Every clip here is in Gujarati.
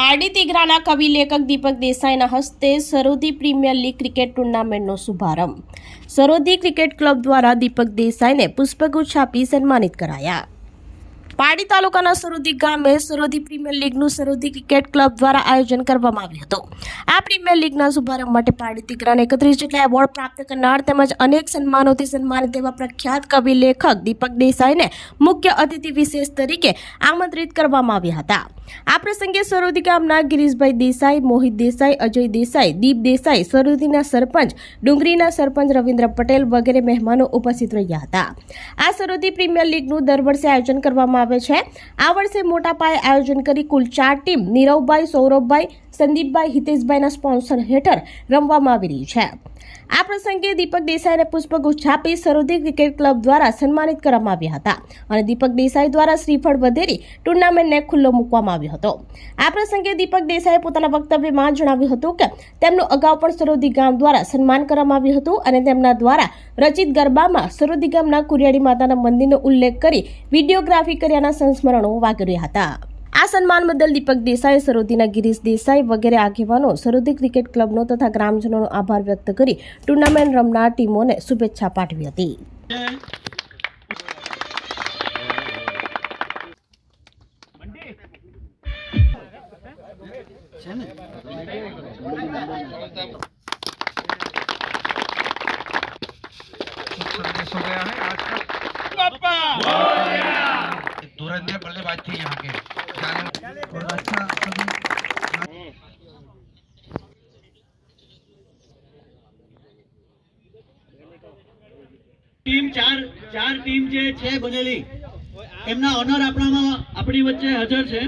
પારડી તિઘરાના કવિ લેખક દીપક દેસાઈના હસ્તે સરોદી પ્રીમિયર લીગ ક્રિકેટ ટુર્નામેન્ટનો શુભારંભ. સરોદી ક્રિકેટ ક્લબ દ્વારા દીપક દેસાઈને પુષ્પગુચ્છ આપી સન્માનિત કરાયા. પારડી તાલુકાના સરોદી ગામે સરોદી પ્રીમિયર લીગનું સરોદી ક્રિકેટ ક્લબ દ્વારા આયોજન કરવામાં આવ્યું હતું. આ પ્રીમિયર લીગના શુભારંભ માટે પાડી દીકરાને એકત્રીસ જેટલા એવોર્ડ પ્રાપ્ત કરનાર તેમજ અનેક સન્માનોથી સન્માનિત એવા પ્રખ્યાત કવિ લેખક દીપક દેસાઈને મુખ્ય અતિથિ વિશેષ તરીકે આમંત્રિત કરવામાં આવ્યા હતા. આ પ્રસંગે સરોદી ગામના ગિરીશભાઈ દેસાઈ, મોહિત દેસાઈ, અજય દેસાઈ, દીપ દેસાઈ, સરોદીના સરપંચ, ડુંગરીના સરપંચ રવિન્દ્ર પટેલ વગેરે મહેમાનો ઉપસ્થિત રહ્યા હતા. આ સરોદી પ્રીમિયર લીગનું દર વર્ષે આયોજન કરવામાં આવે છે. આ વર્ષે મોટા પાયે આયોજન કરી કુલ ચાર ટીમ. નીરવભાઈ સૌરભભાઈ સંદીપભાઈ, હિતેશભાઈના સ્પોન્સર હેઠળ રમવામાં આવી રહી છે. આ પ્રસંગે દીપક દેસાઈને પુષ્પગુચ્છ આપી સરોદી ક્રિકેટ ક્લબ દ્વારા સન્માનિત કરવામાં આવ્યા હતા અને દીપક દેસાઈ દ્વારા શ્રીફળ વધેરી ટુર્નામેન્ટને ખુલ્લો મૂકવામાં આવ્યો હતો. આ પ્રસંગે દીપક દેસાઈએ પોતાના વક્તવ્યમાં જણાવ્યું હતું કે તેમનું અગાઉ પણ સરોદી ગામ દ્વારા સન્માન કરવામાં આવ્યું હતું અને તેમના દ્વારા રચિત ગરબામાં સરોદી ગામના કુરિયાળી માતાના મંદિરનો ઉલ્લેખ કરી વિડીયોગ્રાફી કર્યાના સંસ્મરણો વાગર્યા હતા. આ સન્માન બદલ દીપક દેસાઈ સરોદીના ગિરીશ દેસાઈ વગેરે આગેવાનો સરોદી ક્રિકેટ ક્લબનો તથા ગ્રામજનોનો આભાર વ્યક્ત કરી ટુર્નામેન્ટ રમનાર ટીમોને શુભેચ્છા પાઠવી હતી संदेश हो गया है तुरंत बल्लेबाज थे यहाँ के जाने और अच्छा अभी ટીમ ચાર ચાર ટીમ જે છે બનેલી એમના ઓનર આપણામાં આપણી વચ્ચે હાજર છે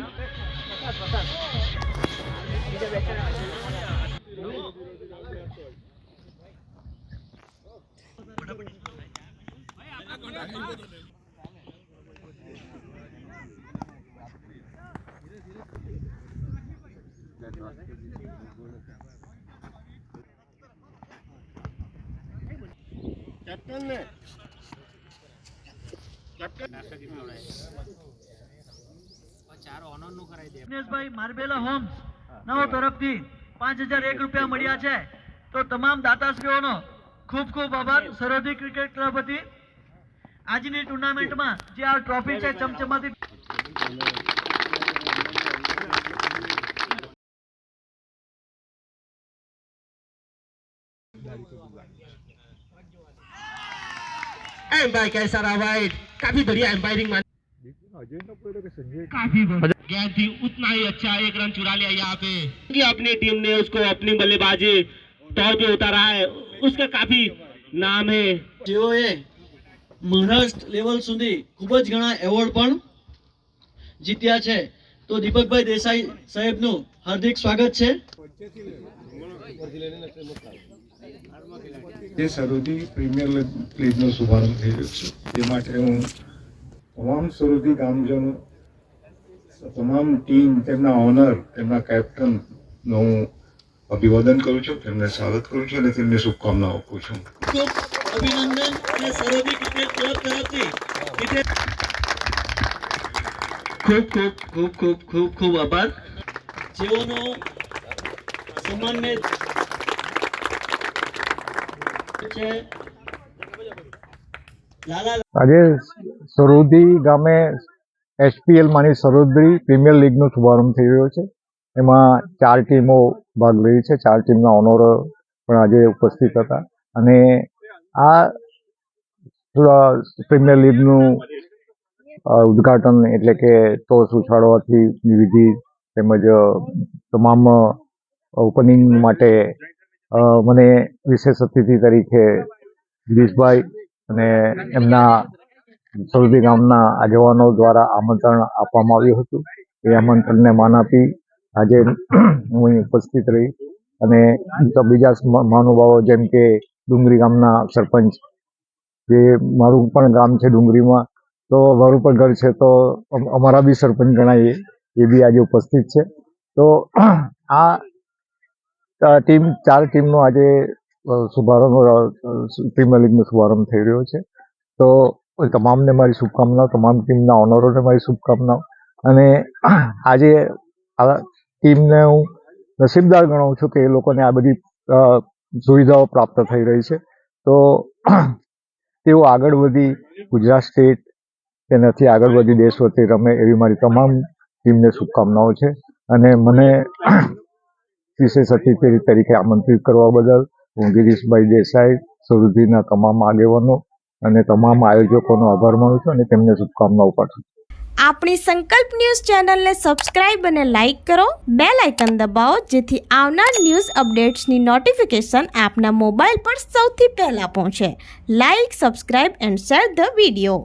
દિનેશભાઈ માર્બેલા હોમ્સ, નવો તરફથી પાંચ હજાર એક રૂપિયા મળ્યા છે. તો તમામ દાતાશ્રીઓનો ખૂબ ખૂબ આભાર. સરોદી ક્રિકેટ ક્લબ હતી. આજની ટુર્નામેન્ટમાં જે આ ટ્રોફી છે, ચમચમાતી एम्पायर कैसा रहा भाई काफी बढ़िया एम्पायरिंग मान काफी गया थी उतना ही अच्छा एक रन चुरा लिया यहाँ पे कि अपनी टीम ने उसको अपनी बल्लेबाजी तौर पे उतारा है उसका काफी नाम है જેઓએ મહારાષ્ટ્ર લેવલ સુધી ખૂબ જ ઘણા એવોર્ડ પણ જીત્યા છે તો દીપકભાઈ દેસાઈ સાહેબનું હાર્દિક સ્વાગત છે જે સરોદી પ્રીમિયર લીગનો શુભારંભ થઈ રહ્યો છે એ માટે હું તમામ સરોદી ગામજનો તમામ ટીમ તેમના ઓનર તેમના કેપ્ટનનો હું અભિવાદન કરું છું તેમને સ્વાગત કરું છું અને તેમને શુભકામનાઓ આપું છું. ખૂબ અભિનંદન અને સરોદી ક્રિકેટ ક્લબ તરફથી. ખૂબ ખૂબ ખૂબ ખૂબ ખૂબ ખૂબ આભાર. જેઓનો સન્માનને આજે સરોદી ગામે એસપીએલ માની સરોદી પ્રીમિયર લીગનો શુભારંભ થઈ રહ્યો છે. એમાં ચાર ટીમો ભાગ લઈ છે. ચાર ટીમના ઓનરો પણ આજે ઉપસ્થિત હતા. અને આ પ્રીમિયર લીગનું ઉદઘાટન એટલે કે ટોસ ઉછાળવાથી વિધિ તેમજ તમામ ઓપનિંગ માટે મને વિશેષ અતિથિ તરીકે ગિરીશભાઈ અને એમના સૌદી ગામના આગેવાનો દ્વારા આમંત્રણ આપવામાં આવ્યું હતું. એ આમંત્રણને માન આપી આજે હું ઉપસ્થિત રહી અને બીજા મહાનુભાવો જેમ કે ડુંગરી ગામના સરપંચ, જે મારું પણ ગામ છે ડુંગરીમાં, તો મારું પણ ઘર છે તો અમારા બી સરપંચ ગણાય એ બી આજે ઉપસ્થિત છે. તો આ ટીમ, ચાર ટીમનો આજે શુભારંભ પ્રીમિયર લીગનો શુભારંભ થઈ રહ્યો છે. તો તમામને મારી શુભકામનાઓ, તમામ ટીમના ઓનરોને મારી શુભકામનાઓ. અને, આજે, આ ટીમને હું નસીબદાર ગણાવું છું કે એ લોકોને આ બધી સુવિધાઓ પ્રાપ્ત થઈ રહી છે. તો, તેઓ આગળ વધી ગુજરાત સ્ટેટ, તેનાથી આગળ વધી દેશ વતી રમે એવી મારી તમામ ટીમને શુભકામનાઓ છે. અને મને વિશેષ અતિથિ તરીકે આમંત્રિત કરવા બદલ હું ગિરીશભાઈ દેસાઈ સુરભીના તમામ આગેવાનો અને તમામ આયોજકોનો આભાર માનું છું અને તેમને શુભકામનાઓ પાઠવું આપણી સંકલ્પ ન્યૂઝ ચેનલને સબસ્ક્રાઇબ અને લાઇક કરો. બે લાઇકન દબાવો, જેથી આવનાર ન્યૂઝ અપડેટ્સની નોટિફિકેશન આપના મોબાઈલ પર સૌથી પહેલાં પહોંચે. Like, subscribe and share the video.